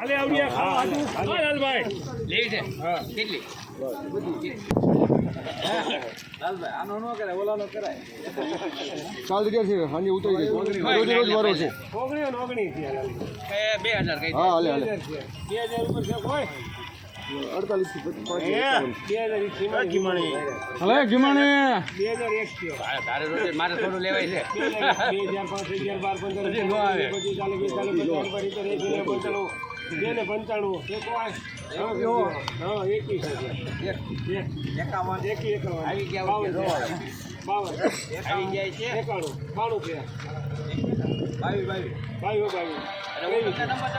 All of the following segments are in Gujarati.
હાલે આવડિયા ખાવા હાજુ. હા, લાલભાઈ. લેવી છે હા. કેટલી કાલ જગ્યા છે સાંજે ઉતરી ગઈ રોજ રોજ વારો છે બે હજાર હા હાલે હાલે બે હજાર ઉપર છે કોઈ? અડતાલીસ. તારે રોજ મારે થોડું લેવાય છે બે ન પંચાણું, એક હા, એકી. એકાવન એકી, એકાવન. આવી ગયા બાવન. બાવન. આવી જાય છે એકાણું. બાણું છે. બાવી બાવી પચાસ નંબર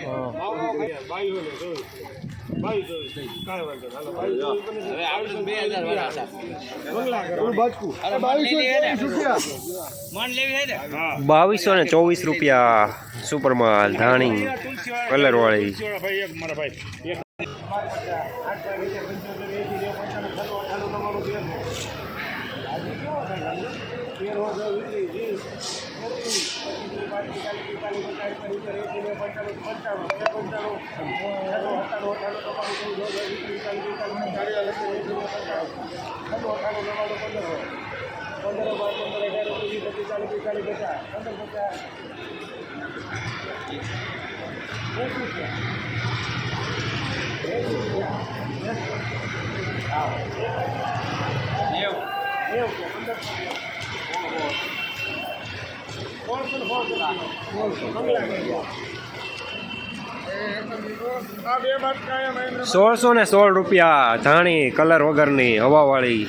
જાઉં, બાવી. બાવીસ. ને, ચોવીસ. રૂપિયા સુપરમાલ ધાણી કલર વાળી એક પંદર બાર પંદર અઢાર ઓગણીસ પચીસ ચાલીસ પિસ્તાલીસ પચાસ પંદર પચાસ એકવીસ છે. નેવું એવું છે, પંદર સોળસો ને સોળ રૂપિયા ધાણી કલર વગરની હવાવાળી.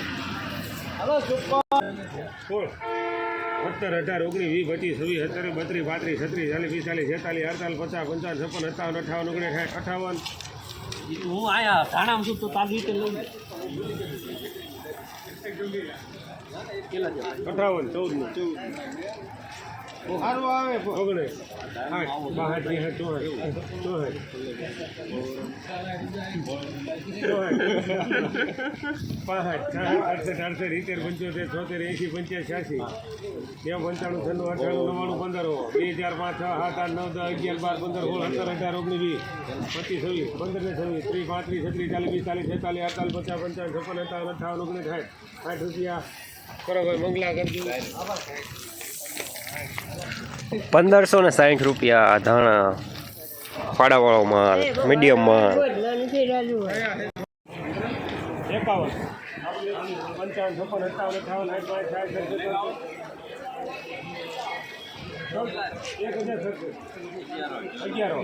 સત્તર અઢાર ઓગણીસ વીસ પચીસ છવ્વીસ સત્તર બત્રીસ પાંત્રીસ છત્રીસ ચાલીસ પિસ્તાલીસ છેતાલીસ અડતાલીસ પચાસ પંચાવન છપ્પન સત્તાવન અઠાવન ઓગણીસ સાઠ અઠાવન. હું આયા ધાણામાં છું તો તારી રીતે લઉં અઠાવન ચૌદ ચૌદ સારું આવે ઓગણીસ આઠ બાસઠ ત્રેસઠ ચોસઠ છ્યાસી બે પંચાણું છન્નું અઠાણું નવ્વાણું પંદરો બે ચાર પાંચ છ સાત આઠ નવ દસ અગિયાર બાર પંદર સોળ સત્તર અઢાર ઓગણીસ વીસ પચીસ છવ્વીસ પંદર ને છવ્વીસ ત્રીસ પાંત્રીસ છત્રીસ ચાલીસ પિસ્તાલીસ છેતાલીસ અડતાલીસ પચાસ પંચાવન છપ્પન અઠાવન અઠાવન ઓગણીસ સાઠ સાઠ રૂપિયા બરાબર મંગલા કરજો પંદરસો ને સાઠ રૂપિયા ધાણા ફાડાવાળો માલ મીડિયમ માલ. અગિયારો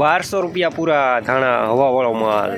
બારસો રૂપિયા પૂરા ધાણા હવાવાળો માલ.